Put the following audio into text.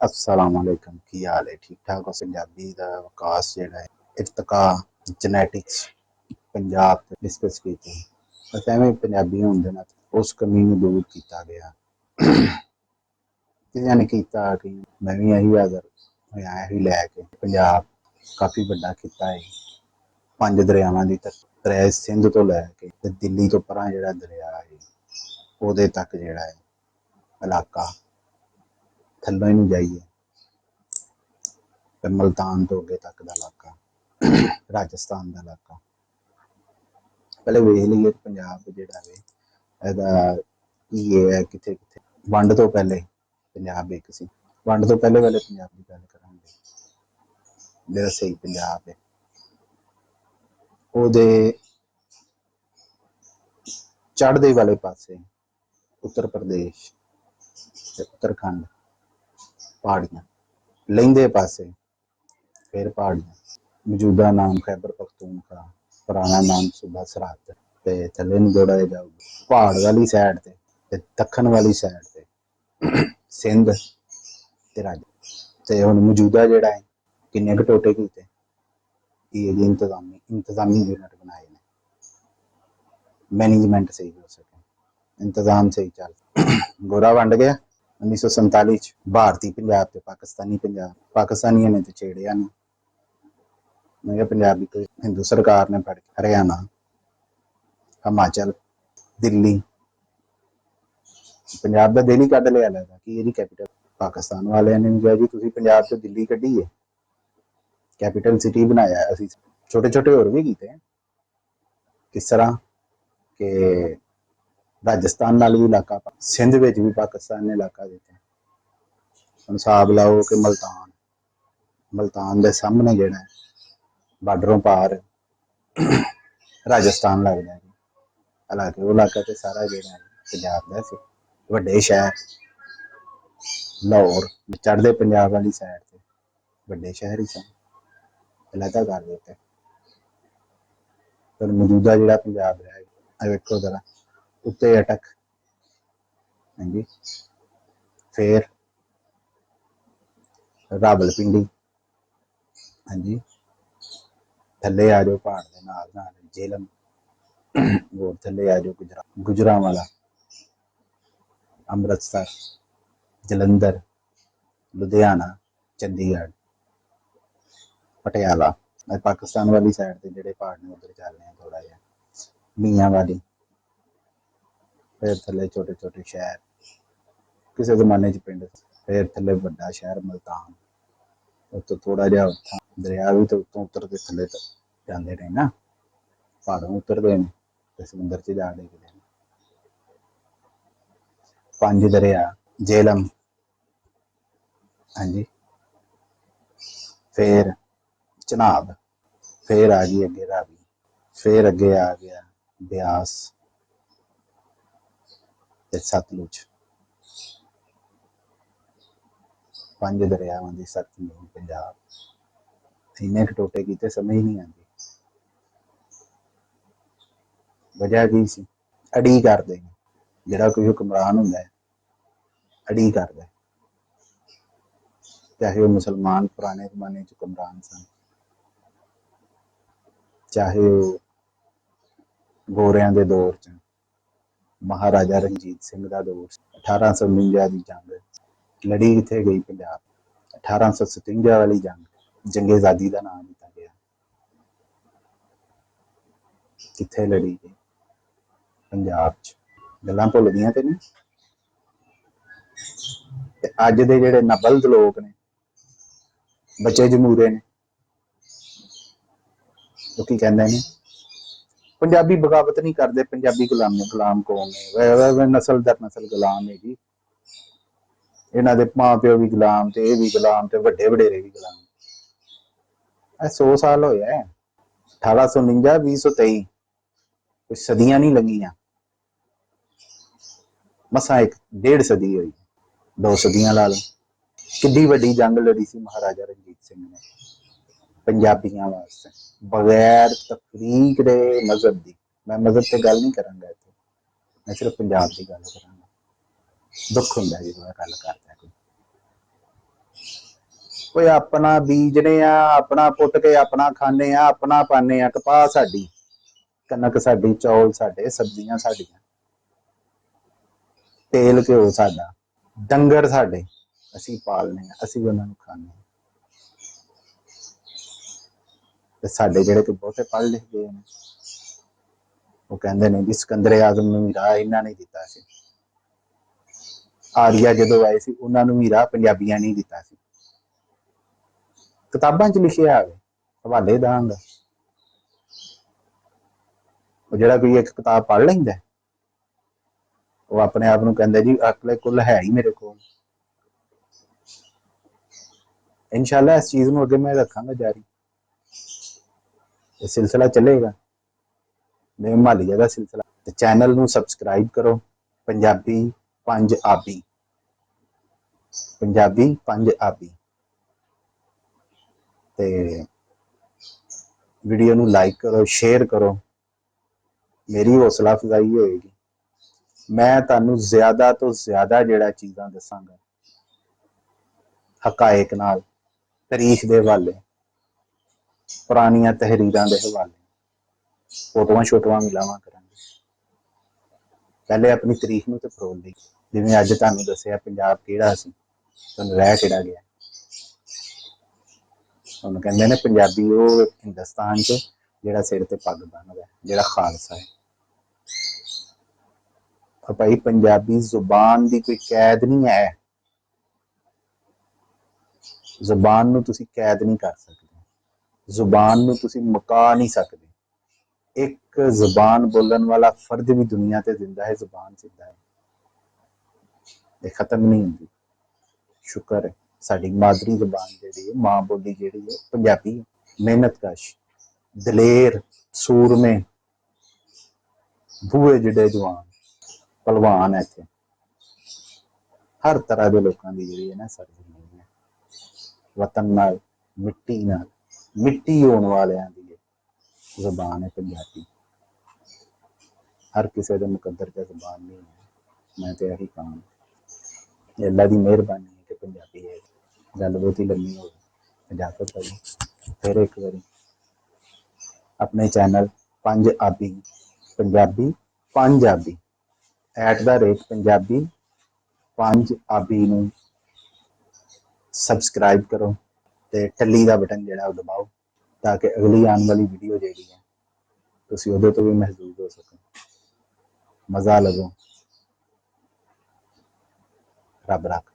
ਅਸਲਾਮ ਅਲੈਕਮ ਕੀ ਹਾਲ ਹੈ? ਠੀਕ ਠਾਕ ਹੋ? ਪੰਜਾਬੀ ਦਾ ਵਿਕਾਸ ਜਿਹੜਾ ਹੈ ਇਰਤਕਾ ਜੈਨੇਟਿਕਸ ਪੰਜਾਬ ਤੇ ਡਿਸਕਸ ਕੀਤੀ। ਬਸ ਐਵੇਂ ਪੰਜਾਬੀ ਹੋਣ ਦੇ ਨਾਲ ਉਸ ਕਮੀ ਨੂੰ ਦੂਰ ਕੀਤਾ ਗਿਆ। ਕਿਸੇ ਨੇ ਕੀਤਾ ਕਿ ਮੈਂ ਵੀ ਇਹੀ ਹਾਜ਼ਰ ਹੋਇਆ ਇਹੀ ਲੈ ਕੇ ਪੰਜਾਬ ਕਾਫੀ ਵੱਡਾ ਖਿੱਤਾ ਹੈ। ਪੰਜ ਦਰਿਆਵਾਂ ਦੀ ਧਰਤੀ ਸਿੰਧ ਤੋਂ ਲੈ ਕੇ ਤੇ ਦਿੱਲੀ ਤੋਂ ਪਰਾਂ ਜਿਹੜਾ ਦਰਿਆ ਹੈ, ਉਹਦੇ ਤੱਕ ਜਿਹੜਾ ਹੈ, ਇਲਾਕਾ ਥੱਲੋਂ ਹੀ ਨੂੰ ਜਾਈਏ। ਤੇ ਮਲਤਾਨ ਤੋਂ ਅੱਗੇ ਤੱਕ ਦਾ ਇਲਾਕਾ, ਰਾਜਸਥਾਨ ਦਾ ਇਲਾਕਾ। ਪਹਿਲੇ ਵੇਖ ਲਈਏ ਪੰਜਾਬ ਜਿਹੜਾ ਵੇ, ਇਹਦਾ ਕੀ ਹੈ ਕਿੱਥੇ ਕਿੱਥੇ। ਵੰਡ ਤੋਂ ਪਹਿਲੇ ਪੰਜਾਬ ਇੱਕ ਸੀ। ਵੰਡ ਤੋਂ ਪਹਿਲੇ ਵਾਲੇ ਪੰਜਾਬ ਦੀ ਗੱਲ ਕਰਾਂਗੇ। ਜਿਹੜਾ ਸਹੀ ਪੰਜਾਬ ਹੈ ਉਹਦੇ ਚੜ੍ਹਦੇ ਵਾਲੇ ਪਾਸੇ ਉੱਤਰ ਪ੍ਰਦੇਸ਼ ਤੇ ਉੱਤਰਾਖੰਡ। ਪਹਾੜੀਆਂ ਲਹਿੰਦੇ ਪਾਸੇ, ਫਿਰ ਪਹਾੜੀਆਂ ਮੌਜੂਦਾ ਨਾਮ ਖੈਬਰ ਪਖਤੂਨਖਵਾ, ਪੁਰਾਣਾ ਨਾਮ ਸੂਬਾ ਸਰਹੱਦ ਤੇ ਥੱਲੇ ਨੂੰ ਜੋੜਿਆ ਜਾਊਗਾ। ਪਹਾੜ ਵਾਲੀ ਸਾਈਡ ਤੇ ਤੇ ਦੱਖਣ ਵਾਲੀ ਸਾਈਡ ਤੇ, ਸਿੰਧ ਤੇ ਰਾਜ। ਤੇ ਹੁਣ ਮੌਜੂਦਾ ਜਿਹੜਾ ਹੈ, ਕਿੰਨੇ ਕੁ ਟੋਟੇ ਕੀਤੇ? ਇਹ ਜੀ ਇੰਤਜ਼ਾਮੀ ਇੰਤਜ਼ਾਮੀ ਯੂਨਿਟ ਬਣਾਏ ਨੇ। ਮੈਨੇਜਮੈਂਟ ਸਹੀ ਹੋ ਸਕੇ। ਇੰਤਜ਼ਾਮ ਸਹੀ ਚੱਲ। ਗੋਰਾ ਵੰਡ ਗਿਆ? 1947 ਚ ਭਾਰਤੀ ਪੰਜਾਬ ਤੇ ਪਾਕਿਸਤਾਨੀ ਪੰਜਾਬ, ਪਾਕਿਸਤਾਨੀਆਂ ਨੇ ਤੇ ਛੇੜਿਆ ਨਹੀਂ ਮੈਂ ਕਿਹਾ ਪੰਜਾਬੀ ਕੋਈ ਹਿੰਦੂ ਸਰਕਾਰ ਨੇ ਫੜ ਕੇ ਹਰਿਆਣਾ, ਹਿਮਾਚਲ, ਦਿੱਲੀ, ਪੰਜਾਬ ਦਾ ਦਿੱਲੀ ਕੱਢ ਲਿਆ ਲੈਦਾ ਕਿ ਇਹਦੀ ਕੈਪੀਟਲ ਪਾਕਿਸਤਾਨ ਵਾਲਿਆਂ ਨੇ ਕਿਹਾ ਜੀ, ਤੁਸੀਂ ਪੰਜਾਬ ਤੋਂ ਦਿੱਲੀ ਕੱਢੀ ਹੈ ਕੈਪੀਟਲ ਸਿਟੀ ਬਣਾਇਆ ਅਸੀਂ। ਛੋਟੇ ਛੋਟੇ ਹੋਰ ਵੀ ਕੀਤੇ ਹੈ। ਕਿਸ ਤਰ੍ਹਾਂ ਕਿ ਰਾਜਸਥਾਨ ਨਾਲ ਵੀ ਇਲਾਕਾ ਸਿੰਧ ਵਿੱਚ ਵੀ ਪਾਕਿਸਤਾਨ ਨੇ ਇਲਾਕਾ ਦਿੱਤਾ ਹਿਸਾਬ ਲਾਓ ਕਿ ਮਲਤਾਨ ਮਲਤਾਨ ਦੇ ਸਾਹਮਣੇ ਜਿਹੜਾ ਹੈ, ਬਾਰਡਰੋਂ ਪਾਰ ਰਾਜਸਥਾਨ ਲੱਗਦਾ ਹੈ ਹਾਲਾਂਕਿ ਉਹ ਇਲਾਕਾ ਤੇ ਸਾਰਾ ਜਿਹੜਾ ਪੰਜਾਬ ਦਾ ਸੀ। ਵੱਡੇ ਸ਼ਹਿਰ, ਲਾਹੌਰ, ਚੜ੍ਹਦੇ ਪੰਜਾਬ ਵਾਲੀ ਸਾਈਡ ਤੇ ਵੱਡੇ ਸ਼ਹਿਰ ਹੀ ਸਨ। ਇਲਾਕਾ ਕਰ ਦਿੱਤਾ। ਪਰ ਮੌਜੂਦਾ ਜਿਹੜਾ ਪੰਜਾਬ ਹੈ, ਇਹ ਵੇਖੋ ਜ਼ਰਾ। ਉੱਤੇ ਅਟਕ। ਹਾਂਜੀ। ਫੇਰ ਰਾਵਲਪਿੰਡੀ। ਹਾਂਜੀ। ਥੱਲੇ ਆ ਜਾਓ ਪਹਾੜ ਦੇ ਨਾਲ ਨਾਲ ਜੇਲਮ ਹੋਰ ਥੱਲੇ ਆ ਜਾਓ ਗੁਜਰਾ, ਗੁਜਰਾਂਵਾਲਾ। ਅੰਮ੍ਰਿਤਸਰ, ਜਲੰਧਰ, ਲੁਧਿਆਣਾ, ਚੰਡੀਗੜ੍ਹ, ਪਟਿਆਲਾ। ਪਾਕਿਸਤਾਨ ਵਾਲੀ ਸਾਈਡ ਤੇ ਜਿਹੜੇ ਪਹਾੜ ਨੇ, ਉਧਰ ਚੱਲਦੇ ਆ ਥੋੜਾ ਜਿਹਾ। ਮੀਆਂ ਵਾਲੀ ਫਿਰ ਥੱਲੇ ਛੋਟੇ ਛੋਟੇ ਸ਼ਹਿਰ। ਕਿਸੇ ਜ਼ਮਾਨੇ 'ਚ ਪਿੰਡ ਫਿਰ ਥੱਲੇ ਵੱਡਾ ਸ਼ਹਿਰ ਮਲਤਾਨ। ਉੱਤੋਂ ਥੋੜਾ ਜਿਹਾ ਦਰਿਆ ਵੀ ਤੇ ਉੱਤੋਂ ਉੱਤਰ ਕੇ ਥੱਲੇ ਤੱਕ ਜਾਂਦੇ ਨੇ ਨਾ। ਪਹਾੜੋਂ ਉਤਰਦੇ ਨੇ ਤੇ ਸਮੁੰਦਰ 'ਚ ਜਾ ਡਿੱਗਦੇ ਨੇ। ਪੰਜ ਦਰਿਆ ਜੇਲਮ ਹਾਂਜੀ। ਫਿਰ ਚਨਾਬ। ਫਿਰ ਆ ਗਈ ਅੱਗੇ ਰਾਵੀ। ਫਿਰ ਅੱਗੇ ਆ ਗਿਆ ਬਿਆਸ। ਤੇ ਸਤਲੁਜ। ਪੰਜ ਦਰਿਆਵਾਂ ਦੀ ਸਤਲੁਜ, ਪੰਜਾਬ। ਇੰਨੇ ਟੋਟੇ ਕੀਤੇ, ਸਮਝ ਨਹੀਂ ਆਉਂਦੀ। ਵਜ੍ਹਾ ਕੀ ਸੀ? ਅੜੀ ਕਰਦੇ ਨੇ। ਜਿਹੜਾ ਕੋਈ ਹੁਕਮਰਾਨ ਹੁੰਦਾ ਹੈ, ਅੜੀ ਕਰਦਾ ਚਾਹੇ ਉਹ ਮੁਸਲਮਾਨ ਪੁਰਾਣੇ ਜ਼ਮਾਨੇ ਚ ਹੁਕਮਰਾਨ ਸਨ। ਚਾਹੇ ਉਹ ਗੋਰਿਆਂ ਦੇ ਦੌਰ ਚ। ਮਹਾਰਾਜਾ ਰਣਜੀਤ ਸਿੰਘ ਦਾ ਦੌਰ ਸੀ। 1849 ਦੀ ਜੰਗ ਲੜੀ ਕਿੱਥੇ ਗਈ ਪੰਜਾਬ 1857 ਵਾਲੀ ਜੰਗ, ਜੰਗੇ ਆਜ਼ਾਦੀ ਦਾ ਨਾਮ ਦਿੱਤਾ ਗਿਆ। ਕਿੱਥੇ ਲੜੀ ਗਈ? ਪੰਜਾਬ ਚ। ਗੱਲਾਂ ਭੁੱਲਦੀਆਂ ਤੇ ਨਹੀਂ ਤੇ ਅੱਜ ਦੇ ਜਿਹੜੇ ਨਬਲਦ ਲੋਕ ਨੇ, ਬੱਚੇ ਜਮੂਰੇ ਨੇ, ਉਹ ਕੀ ਕਹਿੰਦੇ ਨੇ? ਪੰਜਾਬੀ ਬਗਾਵਤ ਨਹੀਂ ਕਰਦੇ, ਪੰਜਾਬੀ ਗੁਲਾਮ ਨੇ, ਗੁਲਾਮ ਕੌਮ ਨੇ। ਨਸਲ ਦਰ ਨਸਲ ਗੁਲਾਮ ਹੈ ਜੀ ਇਹਨਾਂ ਦੇ ਮਾਂ ਪਿਓ ਵੀ ਗੁਲਾਮ ਤੇ ਇਹ ਵੀ ਗੁਲਾਮ ਤੇ ਵੱਡੇ ਵਡੇਰੇ ਵੀ ਗੁਲਾਮ। ਇਹ 100 ਸਾਲ ਹੋਇਆ 1849 2023 ਕੋਈ ਸਦੀਆਂ ਨਹੀਂ ਲੱਗੀਆਂ। ਮਸਾਂ ਇੱਕ, ਡੇਢ ਸਦੀ ਹੋਈ। ਦੋ ਸਦੀਆਂ ਲਾ ਲਓ। ਕਿੱਡੀ ਵੱਡੀ ਜੰਗ ਲੜੀ ਸੀ ਮਹਾਰਾਜਾ ਰਣਜੀਤ ਸਿੰਘ ਨੇ। ਪੰਜਾਬੀਆਂ ਵਾਸਤੇ। ਬਗੈਰ ਤਫਰੀਕ ਦੇ ਮਜ਼ਹਬ ਦੀ। ਮੈਂ ਮਜ਼ਹਬ ਤੇ ਗੱਲ ਨਹੀਂ ਕਰਾਂਗਾ ਇੱਥੇ। ਮੈਂ ਸਿਰਫ ਪੰਜਾਬ ਦੀ ਗੱਲ ਕਰਾਂਗਾ। ਦੁੱਖ ਹੁੰਦਾ ਜਦੋਂ ਇਹ ਗੱਲ ਕਰਦਾ ਕੋਈ। ਓਏ ਆਪਣਾ ਬੀਜਨੇ ਆ, ਆਪਣਾ ਪੁੱਟ ਕੇ ਆਪਣਾ ਖਾਣੇ ਆ, ਆਪਣਾ ਪਾਣੇ ਆ, ਕਪਾਹ ਸਾਡੀ, ਕਣਕ ਸਾਡੀ, ਚੌਲ ਸਾਡੇ, ਸਬਜ਼ੀਆਂ ਸਾਡੀਆਂ। ਤੇਲ ਘਿਓ ਸਾਡਾ, ਡੰਗਰ ਸਾਡੇ, ਅਸੀਂ ਪਾਲਨੇ ਆ, ਅਸੀਂ ਉਹਨਾਂ ਨੂੰ ਖਾਣੇ ਆ ਤੇ ਸਾਡੇ ਜਿਹੜੇ ਕਿ ਬਹੁਤੇ ਪੜ੍ਹ ਲਿਖ ਗਏ ਨੇ, ਉਹ ਕਹਿੰਦੇ ਨੇ ਵੀ ਸਿਕੰਦਰ ਆਜ਼ਮ ਨੂੰ ਵੀ ਰਾਹ ਇਹਨਾਂ ਨੇ ਦਿੱਤਾ ਸੀ। ਆਰੀਆ ਜਦੋਂ ਆਏ ਸੀ, ਉਹਨਾਂ ਨੂੰ ਵੀ ਰਾਹ ਪੰਜਾਬੀਆਂ ਨੇ ਦਿੱਤਾ ਸੀ। ਕਿਤਾਬਾਂ 'ਚ ਲਿਖਿਆ ਹੋਵੇ ਹਵਾਲੇ ਦਾਂਗਾ। ਉਹ ਜਿਹੜਾ ਕੋਈ ਇੱਕ ਕਿਤਾਬ ਪੜ੍ਹ ਲੈਂਦਾ ਉਹ ਆਪਣੇ ਆਪ ਨੂੰ ਕਹਿੰਦਾ ਜੀ, ਅਕਲੇ ਕੁੱਲ ਹੈ ਹੀ ਮੇਰੇ ਕੋਲ। ਇਨਸ਼ਾਅੱਲਾ ਇਸ ਚੀਜ਼ ਨੂੰ ਅੱਗੇ ਮੈਂ ਰੱਖਾਂਗਾ ਜਾਰੀ। ਇਹ ਸਿਲਸਿਲਾ ਚੱਲੇਗਾ। ਮੈਂ ਮਾਲੀਆ ਦਾ ਸਿਲਸਿਲਾ। ਤੇ ਚੈਨਲ ਨੂੰ ਸਬਸਕ੍ਰਾਈਬ ਕਰੋ। ਪੰਜਾਬੀ ਪੰਜ ਆਬੀ। ਪੰਜਾਬੀ ਪੰਜ ਆਬੀ। ਤੇ ਵੀਡੀਓ ਨੂੰ ਲਾਈਕ ਕਰੋ, ਸ਼ੇਅਰ ਕਰੋ। ਮੇਰੀ ਹੌਸਲਾ ਅਫਜ਼ਾਈ ਹੋਏਗੀ। ਮੈਂ ਤੁਹਾਨੂੰ ਜ਼ਿਆਦਾ ਤੋਂ ਜ਼ਿਆਦਾ ਜਿਹੜਾ ਚੀਜ਼ਾਂ ਦੱਸਾਂਗਾ, ਹਕਾਇਕ ਨਾਲ, ਤਾਰੀਖ ਦੇ ਹਵਾਲੇ। ਪੁਰਾਣੀਆਂ ਤਹਿਰੀਰਾਂ ਦੇ ਹਵਾਲੇ। ਫੋਟੋਆਂ ਛੋਟੋਆਂ ਮਿਲਾਵਾਂ ਕਰਾਂਗੇ। ਪਹਿਲੇ ਆਪਣੀ ਤਾਰੀਖ ਨੂੰ ਤੇ ਫਰੋਲ ਲਈ। ਜਿਵੇਂ ਅੱਜ ਤੁਹਾਨੂੰ ਦੱਸਿਆ ਪੰਜਾਬ ਕਿਹੜਾ ਸੀ, ਤੁਹਾਨੂੰ ਰਹਿ ਕਿਹੜਾ ਗਿਆ? ਉਹਨੂੰ ਕਹਿੰਦੇ ਨੇ ਪੰਜਾਬੀ ਉਹ ਹਿੰਦੁਸਤਾਨ 'ਚ ਜਿਹੜਾ ਸਿਰ ਤੇ ਪੱਗ ਬੰਨ੍ਹਦਾ ਜਿਹੜਾ ਖਾਲਸਾ ਹੈ। ਪਰ ਭਾਈ ਪੰਜਾਬੀ ਜ਼ੁਬਾਨ ਦੀ ਕੋਈ ਕੈਦ ਨਹੀਂ ਹੈ। ਜ਼ੁਬਾਨ ਨੂੰ ਤੁਸੀਂ ਕੈਦ ਨਹੀਂ ਕਰ ਸਕਦੇ। ਜ਼ੁਬਾਨ ਨੂੰ ਤੁਸੀਂ ਮੁਕਾ ਨਹੀਂ ਸਕਦੇ। ਇੱਕ ਜ਼ੁਬਾਨ ਬੋਲਣ ਵਾਲਾ ਫਰਦ ਵੀ ਦੁਨੀਆ ਤੇ ਜ਼ਿੰਦਾ ਹੈ, ਜ਼ੁਬਾਨ ਜ਼ਿੰਦਾ ਹੈ। ਇਹ ਖਤਮ ਨਹੀਂ ਹੁੰਦੀ। ਸ਼ੁਕਰ ਹੈ, ਸਾਡੀ ਮਾਦਰੀ ਜ਼ੁਬਾਨ ਜਿਹੜੀ ਹੈ, ਮਾਂ ਬੋਲੀ ਜਿਹੜੀ ਹੈ ਪੰਜਾਬੀ ਹੈ। ਮਿਹਨਤਕਸ਼ ਦਲੇਰ, ਸੂਰਮੇ ਬੂਏ ਜਿਹੜੇ ਜਵਾਨ ਪਹਿਲਵਾਨ ਇੱਥੇ। ਹਰ ਤਰ੍ਹਾਂ ਦੇ ਲੋਕਾਂ ਦੀ ਜਿਹੜੀ ਹੈ ਨਾ ਸਰਜ਼ਮੀਨ ਹੈ। ਵਤਨ ਨਾਲ, ਮਿੱਟੀ ਨਾਲ ਮਿੱਟੀ ਹੋਣ ਵਾਲਿਆਂ ਦੀ ਇਹ ਜ਼ੁਬਾਨ ਹੈ ਪੰਜਾਬੀ। ਹਰ ਕਿਸੇ ਦੇ ਮੁਕੱਦਰ ਤੇ ਜ਼ੁਬਾਨ ਨਹੀਂ ਹੈ। ਮੈਂ ਤੇ ਇਹੀ ਕਹਾਂ ਇਹ ਅੱਲਾ ਦੀ ਮਿਹਰਬਾਨੀ ਹੈ ਕਿ ਪੰਜਾਬੀ ਹੈ ਗੱਲ ਬਹੁਤੀ ਲੰਮੀ ਹੋ ਗਈ ਇਜਾਜ਼ਤ ਕਰੋ ਫਿਰ ਇੱਕ ਵਾਰੀ ਆਪਣੇ ਚੈਨਲ ਪੰਜ ਆਬੀ, ਪੰਜਾਬੀ ਪੰਜ ਆਬੀ ਐਟ ਦਾ ਰੇਟ ਪੰਜਾਬੀ ਪੰਜ ਆਬੀ ਨੂੰ ਸਬਸਕ੍ਰਾਈਬ ਕਰੋ। ਤੇ ਟੱਲੀ ਦਾ ਬਟਨ ਜਿਹੜਾ ਉਹ ਦਬਾਓ ਤਾਂ ਕਿ ਅਗਲੀ ਆਉਣ ਵਾਲੀ ਵੀਡੀਓ ਜਿਹੜੀ ਹੈ, ਤੁਸੀਂ ਉਹਦੇ ਤੋਂ ਵੀ ਮਹਿਜ਼ੂਜ਼ ਹੋ ਸਕੋ। ਮਜ਼ਾ ਲਵੋ। ਰੱਬ ਰੱਖ।